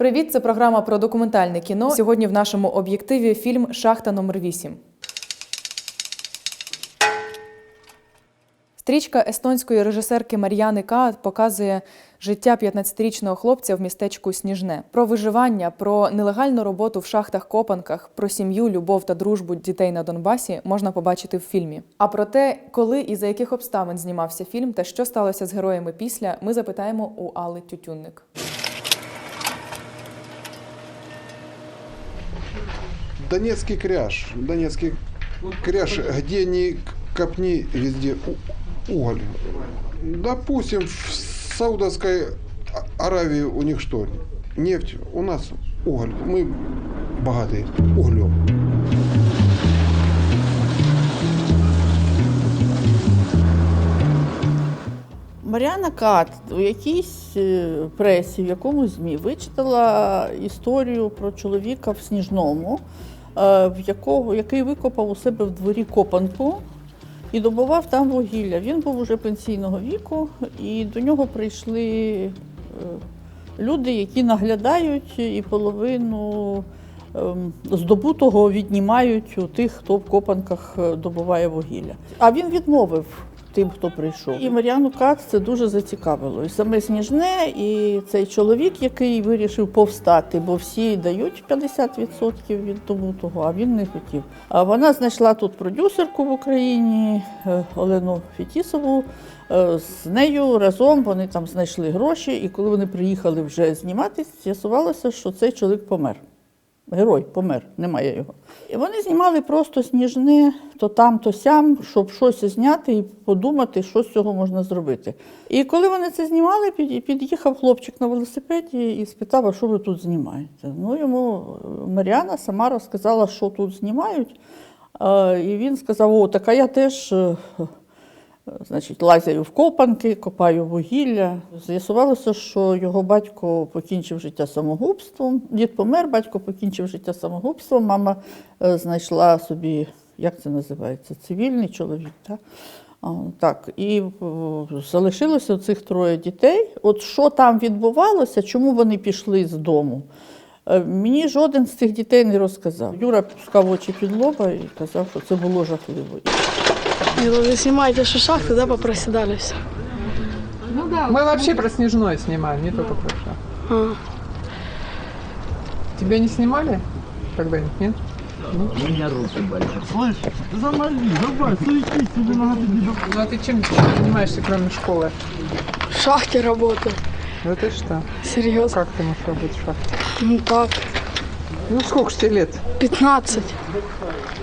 Привіт, це програма про документальне кіно. Сьогодні в нашому об'єктиві фільм Шахта номер 8 Стрічка естонської режисерки Мар'яни Каат показує життя 15-річного хлопця в містечку Сніжне, про виживання, про нелегальну роботу в шахтах-копанках, про сім'ю, любов та дружбу дітей на Донбасі можна побачити в фільмі. А про те, коли і за яких обставин знімався фільм та що сталося з героями після, ми запитаємо у Алли Тютюнник. Донецкий кряж. Донецкий кряж, где ни копни, везде уголь. Допустим, в Саудовской Аравии у них что? Нефть, у нас уголь. Мы богатые углем. Маріана Кат у якійсь е, пресі, в якомусь ЗМІ вичитала історію про чоловіка в Сніжному, в якого, який викопав у себе в дворі копанку і добував там вугілля. Він був уже пенсійного віку, і до нього прийшли е, люди, які наглядають і половину ем, здобутого віднімають у тих, хто в копанках е, добуває вугілля. А він відмовив тим, хто прийшов. І Мар'яну Кац це дуже зацікавило. І саме Сніжне, і цей чоловік, який вирішив повстати, бо всі дають 50% від добутого, а він не хотів. А вона знайшла тут продюсерку в Україні е, Олену Фетісову. Е, З нею разом вони там знайшли гроші, і коли вони приїхали вже зніматись, з'ясувалося, що цей чоловік помер. Герой помер, немає його. Вони знімали просто сніжне, то там, то сям, щоб щось зняти і подумати, що з цього можна зробити. І коли вони це знімали, під- під'їхав хлопчик на велосипеді і спитав, а що ви тут знімаєте? Ну йому е, Маріана сама розказала, що тут знімають. Е, І він сказав: О, так а я теж. Е, Значить, лазяю в копанки, копаю вугілля. З'ясувалося, що його батько покінчив життя самогубством. Дід помер, батько покінчив життя самогубством. Мама е, знайшла собі, як це називається, цивільний чоловік. Так? Так, і залишилося цих троє дітей. От що там відбувалося, чому вони пішли з дому? е, Мені жоден з цих дітей не розказав. Юра пускав очі під лоба і казав, що це було жахливо. Не, ну вы снимаете что шахты, да, попроседались? Мы вообще про Снежной снимаем, не только про. А, Тебя не снимали когда-нибудь, нет? У меня руки болят. Слышь, замоли, давай, суетись, тебе надо тебе. Ну а ты чем занимаешься, кроме школы? в шахте работаю. Да ты что? Серьезно? Как ты можешь работать в шахте? Ну так, Ну сколько ж тебе лет? 15.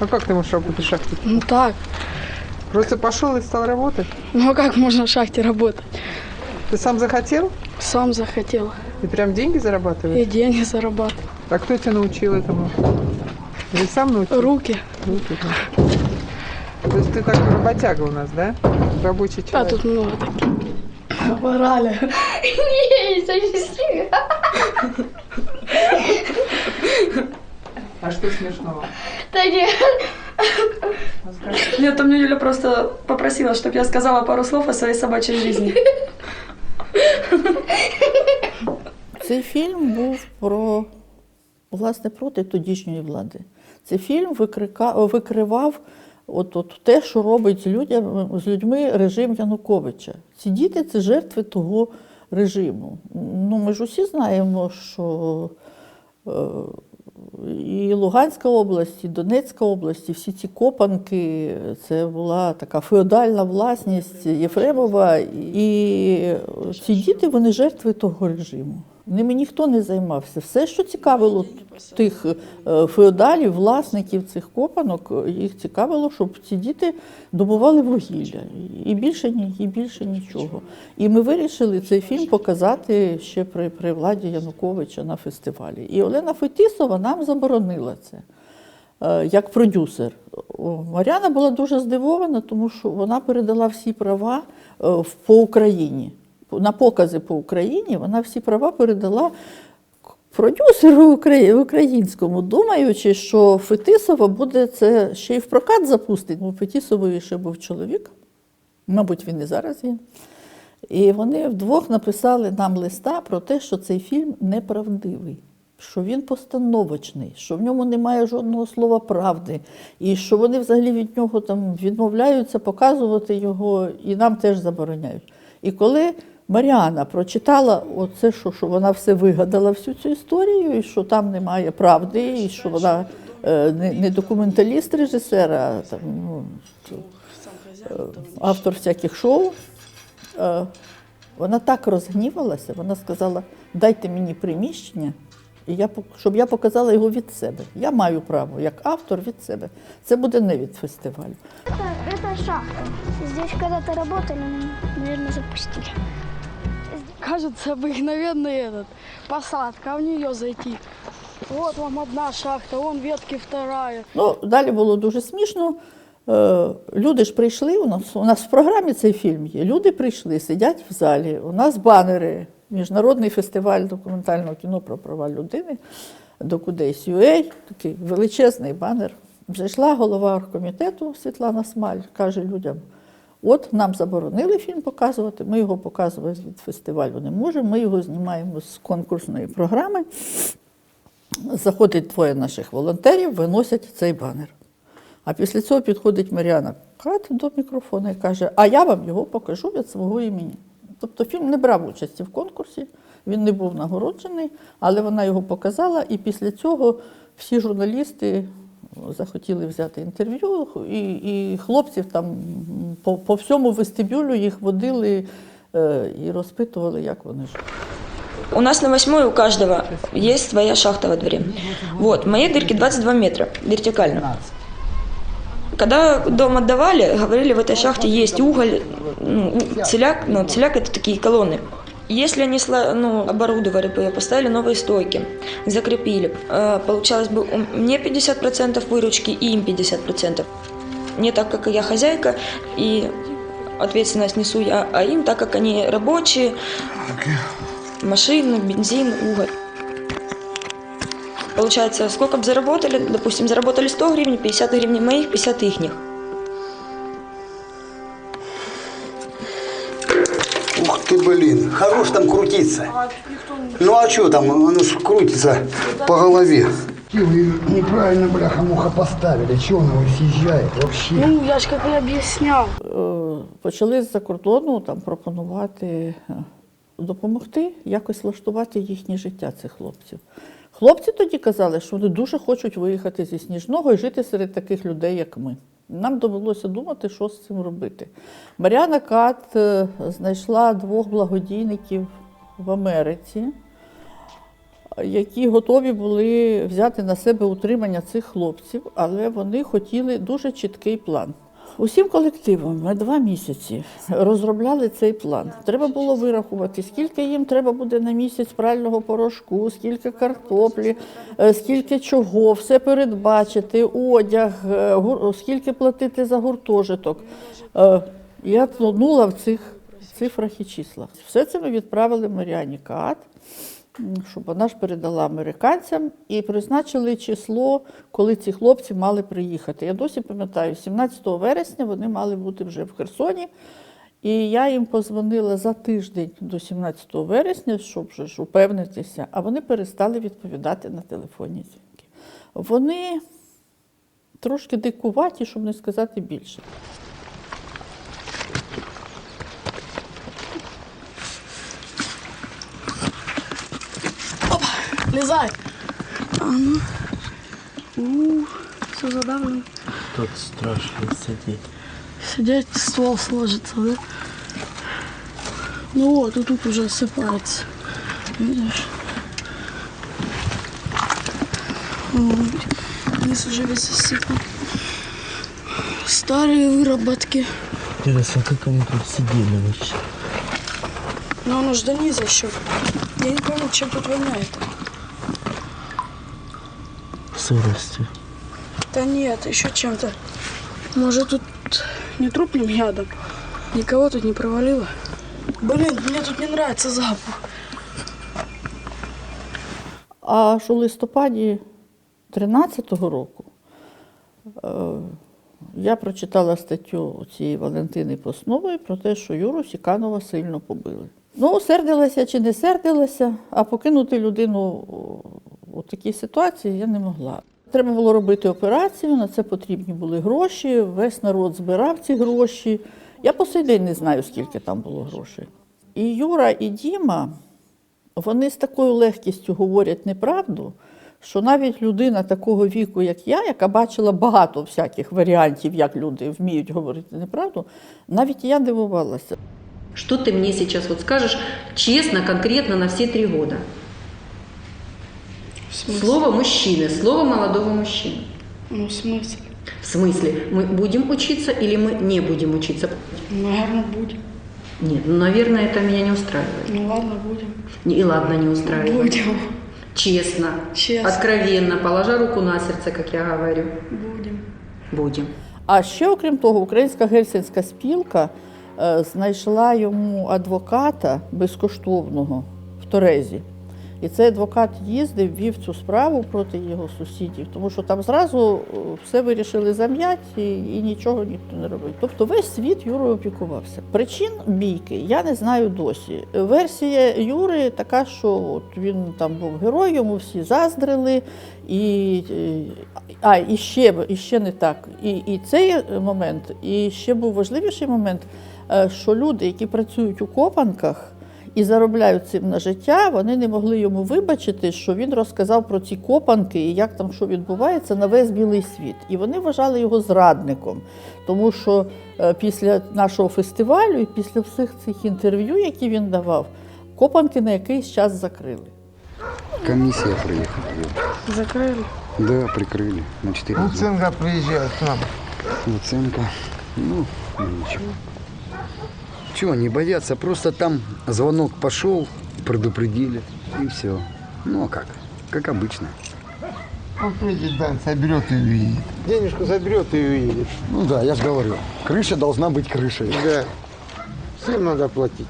А как ты можешь работать в шахте? Ну так. Просто пошел и стал работать? Ну а как можно в шахте работать? Ты сам захотел? Сам захотел. И прям деньги зарабатываешь? И деньги зарабатывать. А кто тебя научил этому? Или сам научил? Руки. Руки, да. То есть ты такой работяга у нас, да? Рабочий А человек. тут много таких. Ворали. Не. А что смешного? Да нет. Нет, там мне Юля просто попросила, чтобы я сказала пару слов о своей собачьей жизни. Цей фільм був про власне проти тодішньої влади. Цей фільм викривав от, от те, що робить людям, з людьми режим Януковича. Ці діти це жертви того режиму. Ну, ми ж усі знаємо, що е, і Луганська область, і Донецька область, і всі ці копанки це була така феодальна власність Єфремова. І ці діти вони жертви того режиму. Ними ніхто не займався. Все, що цікавило тих е, феодалів, власників цих копанок, їх цікавило, щоб ці діти добували вугілля. І більше, ні- і більше нічого. І ми вирішили цей фільм показати ще при, при владі Януковича на фестивалі. І Олена Фетісова нам заборонила це е, як продюсер. Мар'яна була дуже здивована, тому що вона передала всі права е, по Україні. На покази по Україні вона всі права передала продюсеру українському, думаючи, що Фетисова буде це ще й в прокат запустить. У Фетісової ще був чоловік, мабуть, він і зараз є. І вони вдвох написали нам листа про те, що цей фільм неправдивий. що він постановочний, що в ньому немає жодного слова правди, і що вони взагалі від нього там відмовляються показувати його, і нам теж забороняють. І коли Маріана прочитала оце, що, що вона все вигадала всю цю історію, і що там немає правди, і що вона е, не, не документаліст режисера, а там, ну, е, автор всяких шоу. Е, Вона так розгнівалася, вона сказала: дайте мені приміщення, і я, пок- щоб я показала його від себе. Я маю право, як автор від себе. Це буде не від фестивалю. Это, это шахта. Здесь когда-то работали, но, наверное, запустили Кажется, обыкновенный этот, посадка, а в нее зайти. Вот вам одна шахта, вон ветки вторая. Ну, далі було дуже смішно. Е, Люди ж прийшли, у нас, у нас в програмі цей фільм є. Люди прийшли, сидять в залі. У нас банери. Міжнародний фестиваль документального кіно про права людини Докудейс UA, такий величезний банер. Зайшла голова оргкомітету Світлана Смаль, каже людям: от нам заборонили фільм показувати, ми його показувати від фестивалю не можемо, ми його знімаємо з конкурсної програми. Заходить двоє наших волонтерів, виносять цей банер. А після цього підходить Маріана Кат до мікрофона і каже: А я вам його покажу від свого імені. Тобто фільм не брав участі в конкурсі, він не був нагороджений, але вона його показала, і після цього всі журналісти захотіли взяти інтерв'ю, і, і хлопців там м, по, по всьому вестибюлю їх водили е, і розпитували, як вони живуть. У нас на восьмой у каждого есть своя шахта во дворе. Вот, в моей дырке 22 метра вертикально. Когда дом отдавали, говорили, в этой шахте есть уголь, ну, у- целяк, ну, целяк это такие колонны. Если они ну, оборудовали бы, поставили новые стойки, закрепили, э, получалось бы мне 50% выручки и им 50%. Не так, как я хозяйка, и ответственность несу я, а им, так как они рабочие, машины, бензин, уголь. Получается, сколько бы заработали, допустим, заработали 100 гривен, 50 гривен моих, 50 ихних. хорош там крутиться. Ну а что там, оно ж крутится по голове. Вы неправильно, бляха-муха, поставили. Чего он его съезжает вообще? Ну, я ж как и объяснял. Е, почали з-за кордону там пропонувати е, допомогти якось влаштувати їхнє життя цих хлопців. Хлопці тоді казали, що вони дуже хочуть виїхати зі Сніжного і жити серед таких людей, як ми. Нам довелося думати, що з цим робити. Маріана Кат е, знайшла двох благодійників в Америці, які готові були взяти на себе утримання цих хлопців, але вони хотіли дуже чіткий план. Усім колективом ми два місяці розробляли цей план. Треба було вирахувати, скільки їм треба буде на місяць прального порошку, скільки картоплі, е, скільки чого, все передбачити, одяг, е, скільки платити за гуртожиток. Е, Я тонула в цих цифрах і числах. Все це ми відправили Маріані Каат м, щоб вона ж передала американцям і призначили число, коли ці хлопці мали приїхати. Я досі пам'ятаю, 17 вересня вони мали бути вже в Херсоні. І я їм позвонила за тиждень до 17 вересня, щоб вже ж упевнитися, а вони перестали відповідати на телефонні дзвінки. Вони трошки дикуваті, щоб не сказати більше. Лезай. А ну. У, все задавлено. Тут страшно сидеть. Сидеть, ствол сложится, да? Ну вот, и тут уже осыпается. Видишь? Вот. Низ уже весь осыпан. Старые выработки. Интересно, как они тут сидели вообще? Но оно ж до низа еще. Я не пойму, чем тут воняет. Сыростью. Да нет, еще чем-то. Может, тут не трупным ядом? Никого тут не провалило? Блин, мне тут не нравится запах. Аж у листопаді 13-го року е, я прочитала статтю цієї Валентини Поснової про те, що Юру Сіканова сильно побили. Ну, сердилася чи не сердилася, а покинути людину у такій ситуації я не могла. Треба було робити операцію, на це потрібні були гроші. Весь народ збирав ці гроші. Я по сей день не знаю, скільки там було грошей. І Юра, і Діма, вони з такою легкістю говорять неправду, що навіть людина такого віку, як я, яка бачила багато всяких варіантів, як люди вміють говорити неправду, навіть я дивувалася. Что ты мне сейчас вот скажешь честно, конкретно на все три года? В смысле? Слово мужчины, слово молодого мужчины. Ну, в смысле? В смысле, мы будем учиться или мы не будем учиться? Наверное, будем. Нет, ну, наверное, это меня не устраивает. Ну, ладно, будем. Не- И ладно, не устраивает. Будем. Честно, Честно. откровенно, положа руку на сердце, как я говорю. Будем. Будем. А ще, окрім того, Українська гельсінська спілка е, знайшла йому адвоката безкоштовного в Торезі. І цей адвокат їздив, вів цю справу проти його сусідів, тому що там зразу е, все вирішили зам'ять і, і нічого ніхто не робив. Тобто весь світ Юрою опікувався. Причин бійки я не знаю досі. Версія Юри така, що от він там був герой, йому всі заздрили, і, е, а, і ще, і ще не так. І, і цей момент, і ще був важливіший момент, е, що люди, які працюють у копанках, і заробляють цим на життя, вони не могли йому вибачити, що він розказав про ці копанки і як там що відбувається на весь білий світ. І вони вважали його зрадником, тому що е, після нашого фестивалю і після всіх цих інтерв'ю, які він давав, копанки на якийсь час закрили. Комиссия приехала. Закрыли. Да, прикрыли на 4 Луценко приезжает к нам. Луценко. Ну, ничего. Чего, не бояться, просто там звонок пошел, предупредили, и все. Ну, а как? Как обычно. Он приедет, да, соберет и уедет. Денежку заберет и уедет. Ну да, я же говорю, крыша должна быть крышей. Да. Всем надо платить.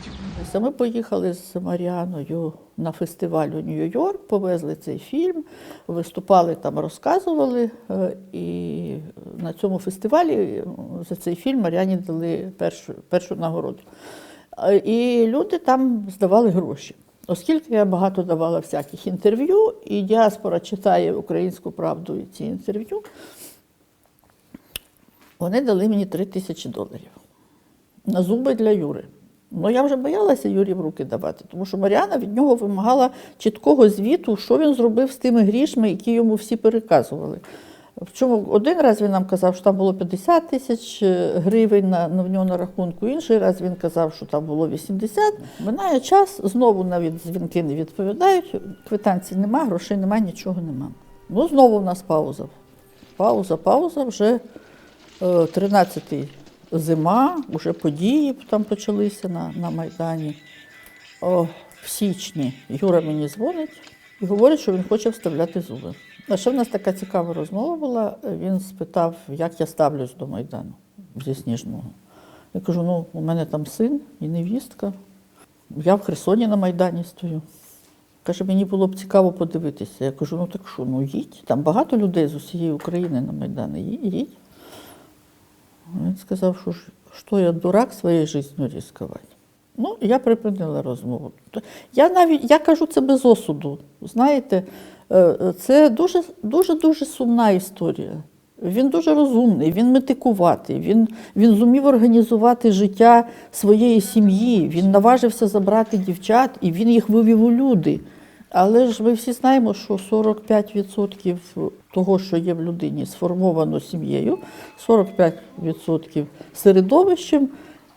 Це Ми поїхали з Маріаною на фестиваль у Нью-Йорк, повезли цей фільм, виступали там, розказували. е, І на цьому фестивалі е, за цей фільм Маріані дали першу, першу нагороду. Е, І люди там здавали гроші. Оскільки я багато давала всяких інтерв'ю, і діаспора читає українську правду і ці інтерв'ю, вони дали мені 3 тисячі доларів на зуби для Юри. Ну, я вже боялася Юрі в руки давати, тому що Маріана від нього вимагала чіткого звіту, що він зробив з тими грішми, які йому всі переказували. В чому один раз він нам казав, що там було 50 тисяч гривень на, на в нього на рахунку, інший раз він казав, що там було 80. Минає час, знову навіть дзвінки не відповідають, квитанцій нема, грошей нема, нічого нема. Ну, знову в нас пауза. Пауза, пауза, вже е, 13-й зима, вже події там почалися на, на Майдані. О, в січні Юра мені дзвонить і говорить, що він хоче вставляти зуби. А ще в нас така цікава розмова була. Він спитав, як я ставлюсь до Майдану зі Сніжного. Я кажу: ну, у мене там син і невістка. Я в Херсоні на Майдані стою. Каже, мені було б цікаво подивитися. Я кажу, ну так що, ну їдь. Там багато людей з усієї України на Майдані. Їдь. Він сказав, що що я дурак своєю життю ризикувати. Ну, я припинила розмову. Я навіть я кажу це без осуду. Знаєте, е, е, це дуже дуже дуже сумна історія. Він дуже розумний, він метикуватий, він, він зумів організувати життя своєї сім'ї, він наважився забрати дівчат і він їх вивів у люди. Але ж ми всі знаємо, що 45% того, що є в людині, сформовано сім'єю, 45% середовищем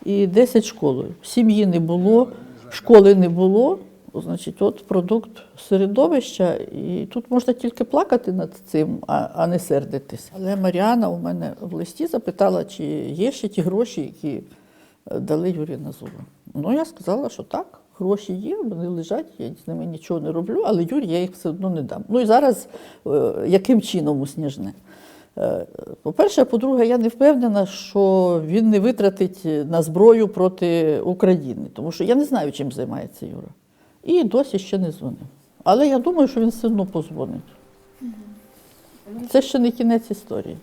і 10 школою. Сім'ї не було, школи не було. Значить, от продукт середовища, і тут можна тільки плакати над цим, а, а не сердитись. Але Маріана у мене в листі запитала, чи є ще ті гроші, які е, дали Юрі на зуби. Ну, я сказала, що так, гроші є, вони лежать, я з ними нічого не роблю, але Юрі я їх все одно не дам. Ну і зараз е, яким чином у Сніжне? Е, По-перше, по-друге, я не впевнена, що він не витратить на зброю проти України, тому що я не знаю, чим займається Юра. І досі ще не дзвонив. Але я думаю, що він все одно позвонить. Це ще не кінець історії.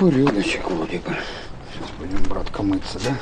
порядочек? Ты порядочек вроде бы. Сейчас пойдем, братка, мыться, да?